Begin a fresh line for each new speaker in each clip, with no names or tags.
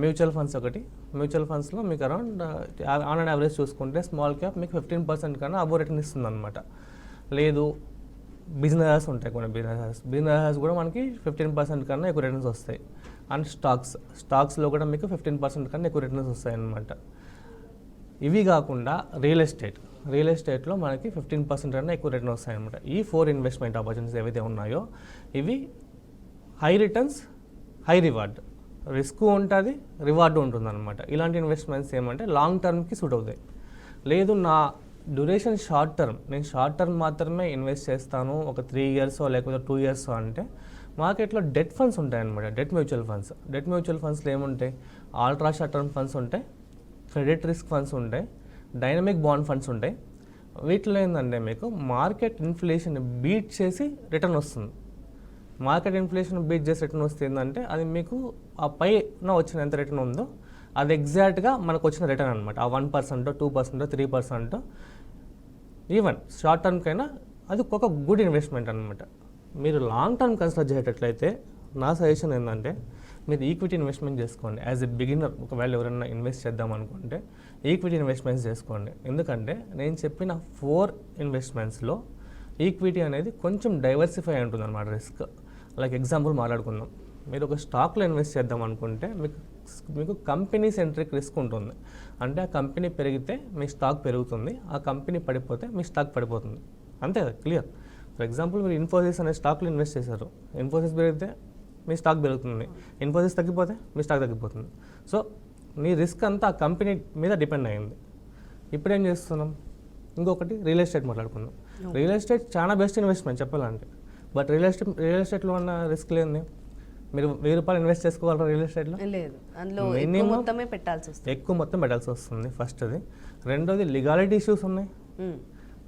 Mutual funds ఒకటి. Mutual ఫండ్స్లో మీకు అరౌండ్ ఆన్ అండ్ యావరేజ్ చూసుకుంటే స్మాల్ క్యాప్ మీకు ఫిఫ్టీన్ పర్సెంట్ కన్నా అబో రిటర్న్ ఇస్తుంది అనమాట లేదు బిజినెసెస్ ఉంటాయి కొన్ని బిజినెసెస్ బిజినెసెస్ కూడా మనకి ఫిఫ్టీన్ పర్సెంట్ కన్నా ఎక్కువ రిటర్న్స్ వస్తాయి. అండ్ స్టాక్స్ స్టాక్స్లో కూడా మీకు ఫిఫ్టీన్ పర్సెంట్ కన్నా ఎక్కువ రిటర్న్స్ వస్తాయి అనమాట ఇవి కాకుండా రియల్ ఎస్టేట్. రియల్ ఎస్టేట్లో మనకి ఫిఫ్టీన్ పర్సెంట్ కన్నా ఎక్కువ రిటర్న్ వస్తాయి అనమాట ఈ ఫోర్ ఇన్వెస్ట్మెంట్ ఆపర్చునిటీస్ ఏవైతే ఉన్నాయో ఇవి high returns high reward. Risk ఉంటుంది రివార్డు ఉంటుంది అనమాట ఇలాంటి ఇన్వెస్ట్మెంట్స్ ఏమంటే లాంగ్ టర్మ్కి సూట్ అవుతాయి. లేదు నా డ్యూరేషన్ షార్ట్ టర్మ్ నేను షార్ట్ టర్మ్ మాత్రమే ఇన్వెస్ట్ చేస్తాను ఒక త్రీ ఇయర్స్ లేకపోతే టూ ఇయర్స్ అంటే మార్కెట్లో డెట్ ఫండ్స్ ఉంటాయి అనమాట debt mutual funds debt mutual ఫండ్స్లో ఏముంటాయి? ఆల్ట్రా షార్ట్ టర్మ్ ఫండ్స్ ఉంటాయి క్రెడిట్ రిస్క్ ఫండ్స్ ఉంటాయి డైనమిక్ బాండ్ ఫండ్స్ ఉంటాయి. వీటిలో ఏంటంటే మీకు మార్కెట్ ఇన్ఫ్లేషన్ బీట్ చేసి రిటర్న్ వస్తుంది. మార్కెట్ ఇన్ఫ్లేషన్ బేస్ చేసి రిటర్న్ వస్తే ఏంటంటే అది మీకు ఆ పైన వచ్చిన ఎంత రిటర్న్ ఉందో అది ఎగ్జాక్ట్గా మనకు వచ్చిన రిటర్న్ అనమాట ఆ one percent two percent three percent even short టర్మ్కైనా అది ఒక గుడ్ ఇన్వెస్ట్మెంట్ అనమాట మీరు లాంగ్ టర్మ్ కన్సిడర్ చేసేటట్లయితే నా సజెషన్ ఏంటంటే మీరు ఈక్విటీ ఇన్వెస్ట్మెంట్ చేసుకోండి. యాజ్ ఎ బిగినర్ ఒకవేళ ఎవరైనా ఇన్వెస్ట్ చేద్దాం అనుకుంటే ఈక్విటీ ఇన్వెస్ట్మెంట్స్ చేసుకోండి. ఎందుకంటే నేను చెప్పిన ఫోర్ ఇన్వెస్ట్మెంట్స్లో ఈక్విటీ అనేది కొంచెం డైవర్సిఫై ఉంటుంది అనమాట రిస్క్ లైక్ ఎగ్జాంపుల్ మాట్లాడుకుందాం. మీరు ఒక స్టాక్లో ఇన్వెస్ట్ చేద్దాం అనుకుంటే మీకు మీకు కంపెనీ సెంట్రిక్ రిస్క్ ఉంటుంది. అంటే ఆ కంపెనీ పెరిగితే మీ స్టాక్ పెరుగుతుంది ఆ కంపెనీ పడిపోతే మీ స్టాక్ పడిపోతుంది. అంతే కదా? క్లియర్? ఫర్ ఎగ్జాంపుల్ మీరు ఇన్ఫోసిస్ అనే స్టాక్లో ఇన్వెస్ట్ చేశారు. ఇన్ఫోసిస్ పెరిగితే మీ స్టాక్ పెరుగుతుంది. ఇన్ఫోసిస్ తగ్గిపోతే మీ స్టాక్ తగ్గిపోతుంది. సో మీ రిస్క్ అంతా ఆ కంపెనీ మీద డిపెండ్ అయింది. ఇప్పుడు ఏం చేస్తున్నాం? ఇంకొకటి రియల్ ఎస్టేట్ మాట్లాడుకుందాం. రియల్ ఎస్టేట్ చాలా బెస్ట్ ఇన్వెస్ట్మెంట్ చెప్పాలంటే. బట్ రియల్ ఎస్టేట్ రియల్ ఎస్టేట్లో ఉన్న రిస్క్ లేని మీరు వెయ్యి రూపాయలు ఇన్వెస్ట్ చేసుకోగలరా రియల్ ఎస్టేట్లో?
లేదు. అందులో ఎక్కువ మొత్తమే పెట్టాల్సి వస్తుంది.
ఎక్కువ మొత్తం పెట్టాల్సి వస్తుంది ఫస్ట్ది. రెండోది లీగాలిటీ ఇష్యూస్ ఉన్నాయి.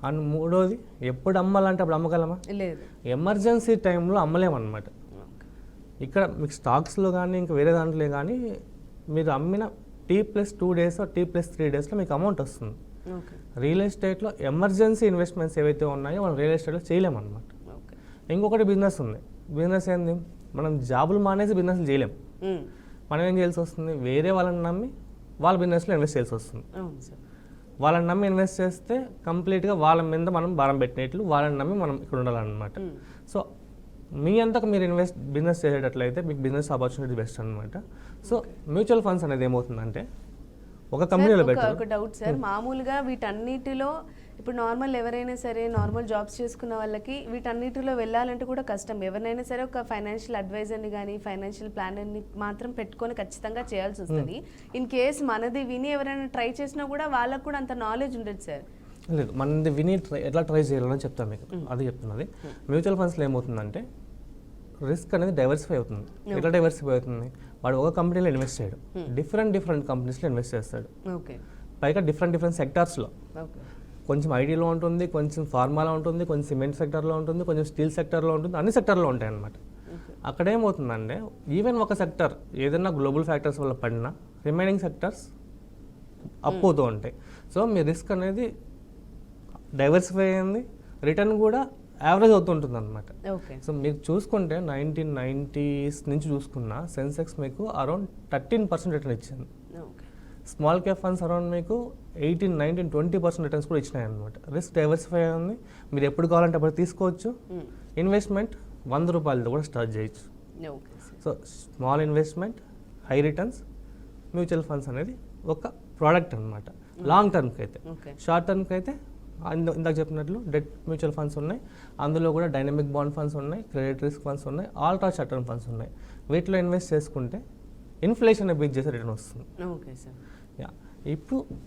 అండ్ మూడోది ఎప్పుడు అమ్మాలంటే అప్పుడు అమ్మగలమా?
లేదు.
ఎమర్జెన్సీ టైంలో అమ్మలేమన్నమాట. ఇక్కడ మీకు స్టాక్స్లో కానీ ఇంకా వేరే దాంట్లో కానీ మీరు అమ్మిన T plus two days T plus three డేస్లో మీకు అమౌంట్ వస్తుంది. రియల్ ఎస్టేట్లో ఎమర్జెన్సీ ఇన్వెస్ట్మెంట్స్ ఏవైతే ఉన్నాయో మనం రియల్ ఎస్టేట్లో చేయలేమన్నమాట. ఇంకొకటి బిజినెస్ ఉంది. బిజినెస్ ఏంది? మనం జాబులు మానేసి బిజినెస్ చేయలేం. మనం ఏం చేయాల్సి వస్తుంది? వేరే వాళ్ళని నమ్మి వాళ్ళ బిజినెస్లో ఇన్వెస్ట్ చేయాల్సి వస్తుంది. వాళ్ళని నమ్మి ఇన్వెస్ట్ చేస్తే కంప్లీట్గా వాళ్ళ మీద మనం భారం పెట్టినట్లు వాళ్ళని నమ్మి మనం ఇక్కడ ఉండాలన్నమాట. సో మీ అంతకు మీరు ఇన్వెస్ట్ బిజినెస్ చేసేటట్లయితే మీకు బిజినెస్ ఆపర్చునిటీ బెస్ట్ అనమాట సో మ్యూచువల్ ఫండ్స్ అనేది ఏమవుతుందంటే ఒక కంపెనీలో
సార్, ఒక- డౌట్ సార్ మామూలుగా వీటన్నిటిలో ఇప్పుడు నార్మల్ ఎవరైనా సరే నార్మల్ జాబ్స్ చేసుకున్న వాళ్ళకి వీటన్నిటిలో వెళ్ళాలంటే కూడా కష్టం. ఎవరినైనా సరే ఒక ఫైనాన్షియల్ అడ్వైజర్ని కానీ ఫైనాన్షియల్ ప్లానర్ని మాత్రం పెట్టుకొని ఖచ్చితంగా చేయాల్సి వస్తుంది. ఇన్ కేస్ మనది విని ఎవరైనా ట్రై చేసినా కూడా వాళ్ళకు కూడా అంత నాలెడ్జ్ ఉండదు సార్
లేదు మనది విని ట్రై ఎట్లా ట్రై చేయాలని చెప్తాను మీకు. అది చెప్తున్నది. మ్యూచువల్ ఫండ్స్లో ఏమవుతుందంటే రిస్క్ అనేది డైవర్సిఫై అవుతుంది. ఎట్లా డైవర్సిఫై అవుతుంది? వాడు ఒక కంపెనీలో ఇన్వెస్ట్ చేయడు. డిఫరెంట్ డిఫరెంట్ కంపెనీస్లో ఇన్వెస్ట్ చేస్తాడు. పైగా డిఫరెంట్ డిఫరెంట్ సెక్టార్స్లో కొంచెం ఐటీలో ఉంటుంది కొంచెం ఫార్మాలో ఉంటుంది కొంచెం సిమెంట్ సెక్టర్లో ఉంటుంది కొంచెం స్టీల్ సెక్టర్లో ఉంటుంది అన్ని సెక్టర్లో ఉంటాయి అన్నమాట. అక్కడ ఏమవుతుందంటే ఈవెన్ ఒక సెక్టర్ ఏదైనా గ్లోబల్ ఫ్యాక్టర్స్ వల్ల పడినా రిమైనింగ్ సెక్టర్స్ అప్ అవుతూ ఉంటాయి. సో మీ రిస్క్ అనేది డైవర్సిఫై అయింది. రిటర్న్ కూడా యావరేజ్ అవుతుంటుంది అనమాట సో మీరు చూసుకుంటే నైన్టీన్ నైంటీస్ నుంచి చూసుకున్న సెన్సెక్స్ మీకు అరౌండ్ థర్టీన్ పర్సెంట్ రిటర్న్ ఇచ్చింది. స్మాల్ క్యాప్ ఫండ్స్ అరౌండ్ మీకు eighteen nineteen twenty percent returns కూడా ఇచ్చినాయి అనమాట రిస్క్ డైవర్సిఫై ఉంది మీరు ఎప్పుడు కావాలంటే అప్పుడు తీసుకోవచ్చు. ఇన్వెస్ట్మెంట్ వంద రూపాయలతో కూడా స్టార్ట్ చేయొచ్చు. So small investment high returns mutual funds అనేది ఒక ప్రోడక్ట్ అనమాట లాంగ్ టర్మ్కి అయితే షార్ట్ టర్మ్కి అయితే ఇందాక చెప్పినట్లు డెట్ మ్యూచువల్ ఫండ్స్ ఉన్నాయి. అందులో కూడా డైనమిక్ బాండ్ ఫండ్స్ ఉన్నాయి క్రెడిట్ రిస్క్ ఫండ్స్ ఉన్నాయి ఆల్ట్రా షార్ట్ టర్మ్ ఫండ్స్ ఉన్నాయి. వీటిలో ఇన్వెస్ట్ చేసుకుంటే ఇన్ఫ్లేషన్ బీట్ చేసే రిటర్న్ వస్తుంది.
Okay sir.
యా. ఇప్పుడు